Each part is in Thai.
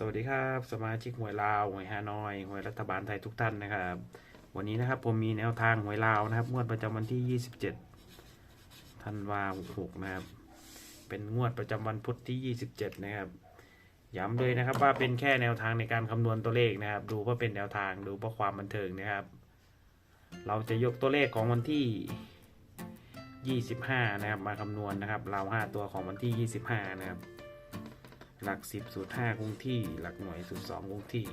สวัสดีครับ สมาชิกหวยลาวหวยฮานอยหวยรัฐบาลไทยทุกท่านนะครับ วันนี้นะครับผมมีแนวทางหวยลาวนะครับ งวดประจำวันที่ 27ธันวาคมนะครับ เป็นงวดประจำวันพุธที่ 27 นะครับ ย้ำเลยนะครับว่าเป็นแค่แนวทางในการคำนวณตัวเลขนะครับ ดูเพื่อเป็นแนวทางดูเพื่อความบันเทิงนะครับ เราจะยกตัวเลขของวันที่ 25 นะครับ มาคำนวณนะครับเรา5ตัวของวันที่ 25 นะครับ หลักสิบสูตรห้าคงที่ หลักหน่วยสูตรสองคงที่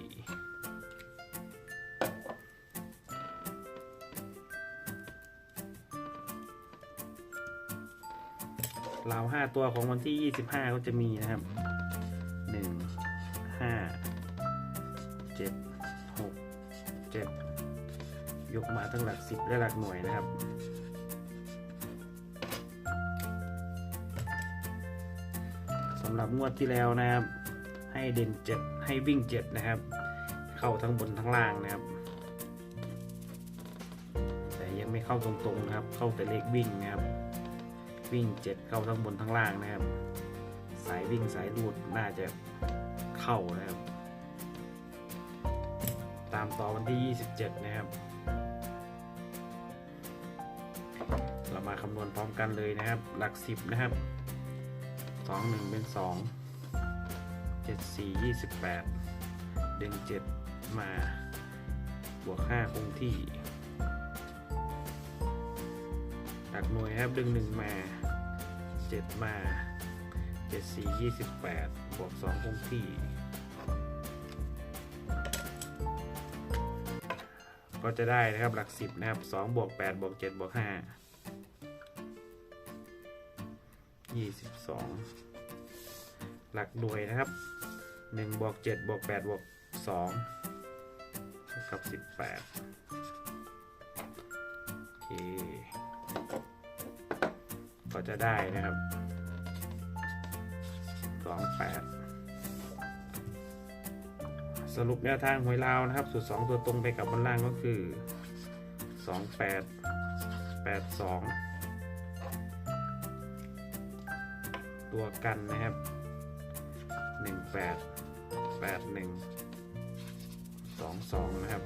เหล่าห้าตัวของวันที่ยี่สิบห้าก็จะมีนะครับหนึ่งห้าเจ็ดหกเจ็ดยกมาทั้งหลักสิบและหลักหน่วยนะครับ สำหรับงวดที่แล้วนะครับ ให้เด่นเจ็ดให้วิ่งเจ็ดนะครับ เข้าทั้งบนทั้งล่างนะครับ แต่ยังไม่เข้าตรงๆนะครับ เข้าแต่เลขวิ่งนะครับ วิ่งเจ็ดเข้าทั้งบนทั้งล่างนะครับ สายวิ่งสายรูดน่าจะเข้านะครับ ตามต่อวันที่ 27 นะครับ เรามาคำนวณพร้อมกันเลยนะครับ หลักสิบนะครับ สองหนึ่งเป็นสองเจ็ดสี่ยี่สิบแปดดึงเจ็ดมา บวกห้าคงที่ตักหน่วยครับดึงหนึ่งมาเจ็ดมาเจ็ดสี่ยี่สิบแปดบวกสองคงที่ก็จะได้นะครับหลัก 10 นะครับ 2 บวก 8 บวก 7 บวก 5 ยี่สิบสองหลักหน่วยนะครับหนึ่งบวกเจ็ดบวกแปดบวกสองกับสิบแปดโอเค ก็จะได้นะครับสองแปดสรุปแนวทางหวยลาวนะครับสูตร2ตัวตรงไปกับบนล่างก็คือ 28 82 ตัวกันนะครับ 18 81 22 นะครับ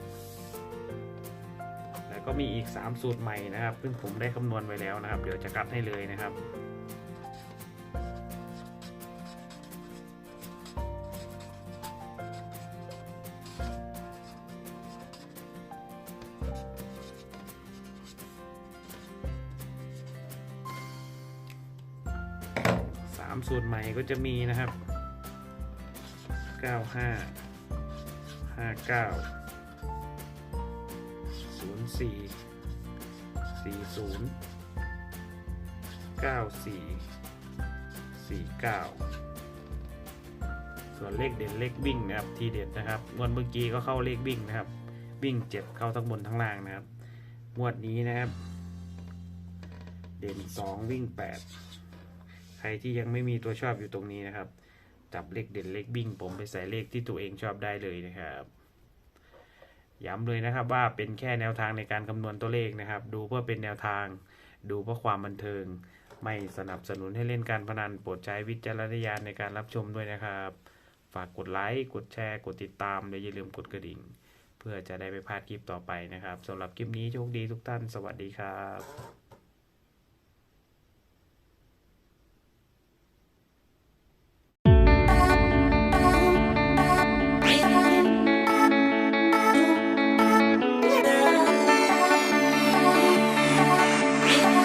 แล้วก็มีอีก 3 สูตรใหม่นะครับ ซึ่งผมได้คำนวณไว้แล้วนะครับ เดี๋ยวจะกัดให้เลยนะครับ สามสูตรใหม่ก็จะมีนะครับเก้าห้าห้าเก้าศูนย์สี่สี่ศูนย์เก้าสี่สี่เก้าส่วนเลขเด่นเลขวิ่งนะครับทีเด็ดนะครับงวดเมื่อกี้ก็เข้าเลขวิ่งนะครับ วิ่งเจ็ดเข้าทั้งบนทั้งล่างนะครับงวดนี้นะครับ เด่นสองวิ่งแปด ใครที่ยังไม่มีตัวชอบอยู่ตรงนี้นะครับ จับเลขเด่นเลขบิ่งผมไปใส่เลขที่ตัวเองชอบได้เลยนะครับย้ำเลยนะครับว่าเป็นแค่แนวทางในการคำนวณตัวเลขนะครับ ดูเพื่อเป็นแนวทาง ดูเพื่อความบันเทิง ไม่สนับสนุนให้เล่นการพนันโปรดใช้วิจารณญาณในการรับชมด้วยนะครับ ฝากกดไลค์กดแชร์กดติดตามและอย่าลืมกดกระดิ่ง เพื่อจะได้ไม่พลาดคลิปต่อไปนะครับสำหรับคลิปนี้โชคดีทุกท่าน สวัสดีครับ